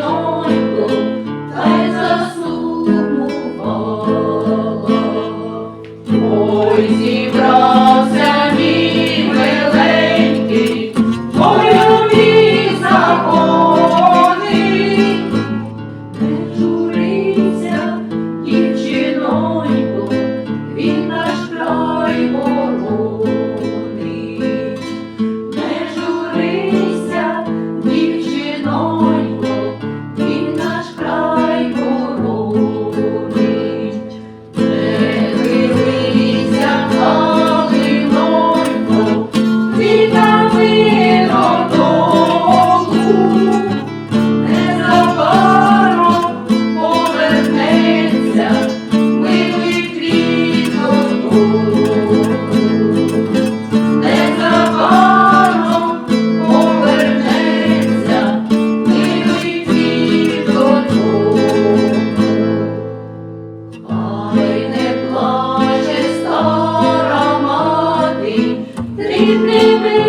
belong. рідними.